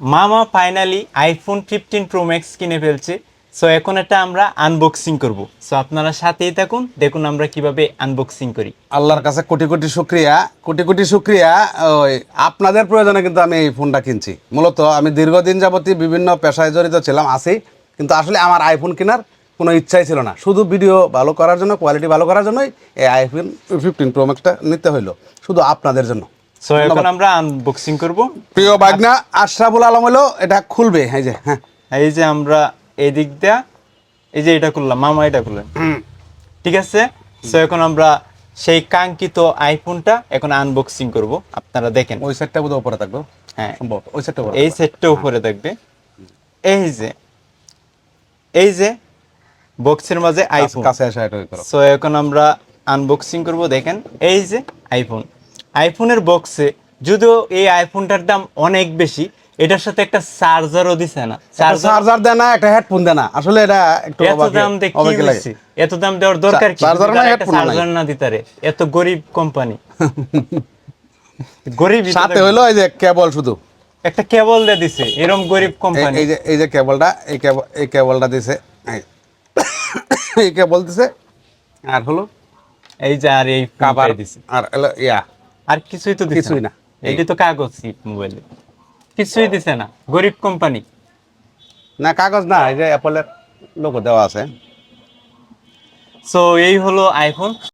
মামা finally iPhone fifteen pro max কিনে ফেলছে। সো এখন এটা আমরা আনবক্সিং করব। সো আপনারা সাথেই থাকুন, দেখুন আমরা কীভাবে আনবক্সিং করি। আল্লাহর কাছে কোটি কোটি শুক্রিয়া, কোটি কোটি শুক্রিয়া। ওই, আপনাদের প্রয়োজনে কিন্তু আমি এই ফোনটা কিনছি। মূলত আমি দীর্ঘদিন যাবতই বিভিন্ন পেশায় জড়িত ছিলাম, আছি। কিন্তু আসলে আমার আইফোন কেনার কোনো ইচ্ছাই ছিল না। শুধু ভিডিও ভালো করার জন্য কোয়ালিটি ভালো করার জন্যই এই আইফোন ফিফটিন প্রো ম্যাক্সটা নিতে হইল। শুধু আপনাদের জন্য। সো এখন আমরা আনবক্সিং করব। প্রিয় বাগনা আশরাফুল আলম হলো এটা খুলবে এই যে হ্যাঁ। এই যে আমরা এই দিক দিয়া এই যে এটা করলাম মামা এটা করলেন ঠিক আছে? সো এখন আমরা সেই কাঙ্ক্ষিত আইফোনটা এখন আনবক্সিং করব। আপনারা দেখেন। ওই সেটটা বোধহয় উপরে থাকবে। হ্যাঁ। ওই সেটটা উপরে এই সেটটা উপরে থাকবে। এই যে এই যে বক্সের মাঝে আইফোন কাছে এসে এটা সো এখন আমরা আনবক্সিং করব দেখেন। এই যে আইফোন আইফোনের বক্সে যদিও এই আইফোনটার দাম অনেক বেশি এটার সাথে একটা চার্জারও দিছে না। চার্জার চার্জার দেয় না একটা হেডফোন দেয় না। আসলে এটা একটু এত দাম। হয়েছে? এত দাম দেওয়ার দরকার কি? চার্জার না দিতারে এত গরিব কোম্পানি। গরিব সাথে হলো এই যে কেবল শুধু। একটা কেবল দিয়ে দিছে এরকম গরিব কোম্পানি। এই যে এই যে কেবলটা এই কেবল এই কেবলটা দিছে এই- কেবল দিছে আর হলো? এই যে আর এই কাবার দিছে। আর হলো ইয়া। আর কিছুই তো কিছুই না। এটি তো কাগজ মোবাইলে। কিছুই দিছে না। গরিব কোম্পানি। না কাগজ না এই যে অ্যাপলের লোগো দেওয়া আছে। সো এই হলো আইফোন